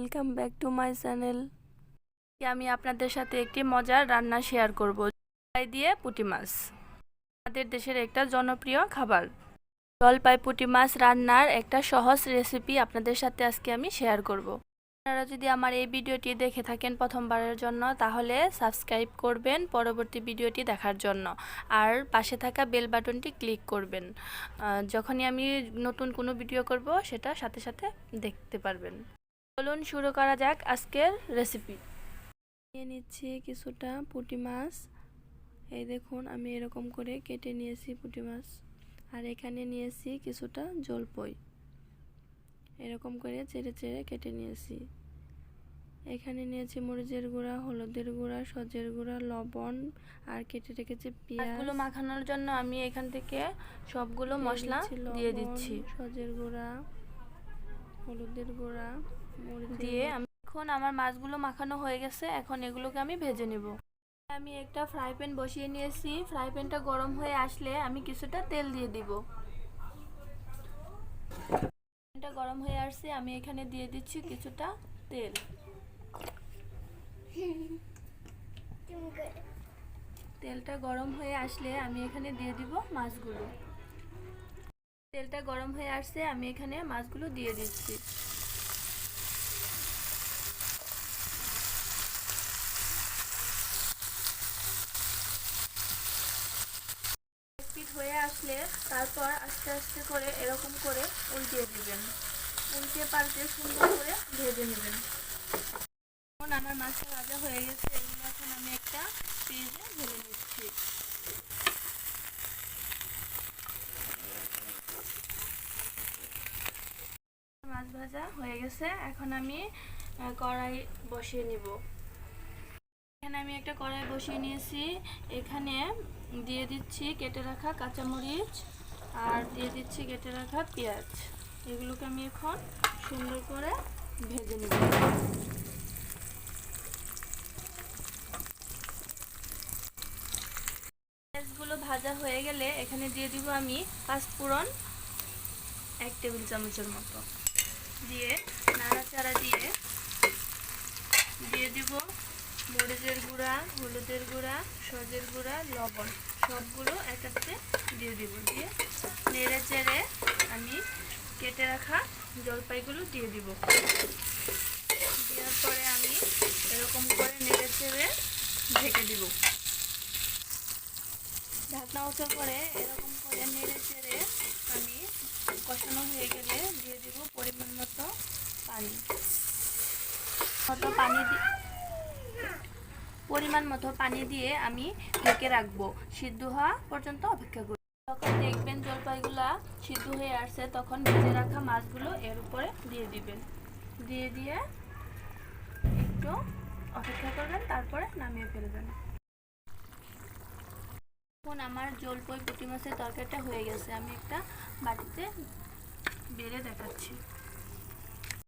Welcome back to my channel আমি আপনাদের সাথে একটি মজার রান্না শেয়ার করব, জলপাই দিয়ে পুঁটি মাছ। আমাদের দেশের একটা জনপ্রিয় খাবার। জলপাই পুঁটি মাছ রান্নার একটা সহজ রেসিপি আপনাদের সাথে আজকে আমি শেয়ার করব। আপনারা যদি আমার এই ভিডিওটি দেখে থাকেন প্রথমবারের জন্য, তাহলে সাবস্ক্রাইব করবেন পরবর্তী ভিডিওটি দেখার জন্য। আর পাশে থাকা বেল বাটনটি ক্লিক করবেন। যখনই আমি নতুন কোনো ভিডিও করব, সেটা সাথে সাথে দেখতে পারবেন। চলুন শুরু করা যাক আজকের রেসিপি নিয়ে নিচ্ছি কিছুটা পুঁটি মাছ। এই দেখুন আমি এরকম করে কেটে নিয়েছি পুঁটি মাছ। আর এখানে নিয়েছি কিছুটা জলপই। এরকম করে চেড়ে চেড়ে কেটে নিয়েছি। এখানে নিয়েছি মরিচের গুঁড়া হলুদের গুঁড়া সজের গুঁড়া লবণ আর কেটে রেখেছি পেঁয়াজগুলো মাখানোর জন্য আমি এখান থেকে সবগুলো মশলা দিয়ে দিচ্ছি। সজের গুঁড়া হলুদের গুঁড়া দিয়ে আমি এখন আমার মাছগুলো মাখানো হয়ে গেছে এখন এগুলোকে আমি ভেজে নেব। আমি একটা ফ্রাই প্যান বসিয়ে নিয়েছি ফ্রাই প্যানটা গরম হয়ে আসলে আমি কিছুটা তেল দিয়ে দিব। প্যানটা গরম হয়ে আসছে আমি এখানে দিয়ে দিচ্ছি কিছুটা তেল। তেলটা গরম হয়ে আসলে আমি এখানে দিয়ে দিব মাছগুলো। তেলটা গরম হয়ে আসছে আমি এখানে মাছগুলো দিয়ে দিচ্ছি পিট হয়ে আসলে তারপর আস্তে আস্তে করে এরকম করে উল্টিয়ে দিবেন। উল্টে পাল্টে সুন্দর করে ভেজে নেবেন। এখন আমার মাছটা ভাজা হয়ে গেছে, এগুলো এখন আমি একটা পেঁয়াজে ভেজে নিচ্ছি। মাছ ভাজা হয়ে গেছে, এখন আমি কড়াই বসিয়ে নিব। এখানে আমি একটা কড়াই বসিয়ে নিয়েছি, এখানে দিয়ে দিচ্ছি কেটে রাখা কাঁচামরিচ আর দিয়ে দিচ্ছি কেটে রাখা পেঁয়াজ। এগুলোকে আমি এখন সুন্দর করে ভেজে নেব। পেঁয়াজগুলো ভাজা হয়ে গেলে এখানে দিয়ে দিব আমি পাঁচফোড়ন এক টেবিল চামচের মতো। দিয়ে নাড়াচাড়া দিয়ে দিয়ে দিব মরিচের গুঁড়া, হলুদের গুঁড়া সজের গুঁড়া, লবণ। সবগুলো একসাথে দিয়ে দিব। দিয়ে নেড়ে চেড়ে আমি কেটে রাখা জলপাইগুলো দিয়ে দিব। দেওয়ার পরে আমি এরকম করে নেড়ে চেড়ে ঢেকে দিব। ঢাকনা ওঠা করে এরকম করে নেড়ে চেড়ে আমি কষানো হয়ে গেলে দিয়ে দিব পরিমাণ মতো পানি। মতো পানি পরিমাণ মতো পানি দিয়ে আমি ঢেকে রাখব। সিদ্ধ হওয়া পর্যন্ত অপেক্ষা করব। যখন দেখবেন জলপাইগুলা সিদ্ধ হয়ে আসছে, তখন ভেজে রাখা মাছগুলো এর উপরে দিয়ে দিবেন। দিয়ে দিয়ে একটু অপেক্ষা করবেন, তারপরে নামিয়ে ফেলবেন। এখন আমার জলপই পুঁটি মাছের তরকারিটা হয়ে গেছে। আমি একটা বাটিতে বেড়ে দেখাচ্ছি।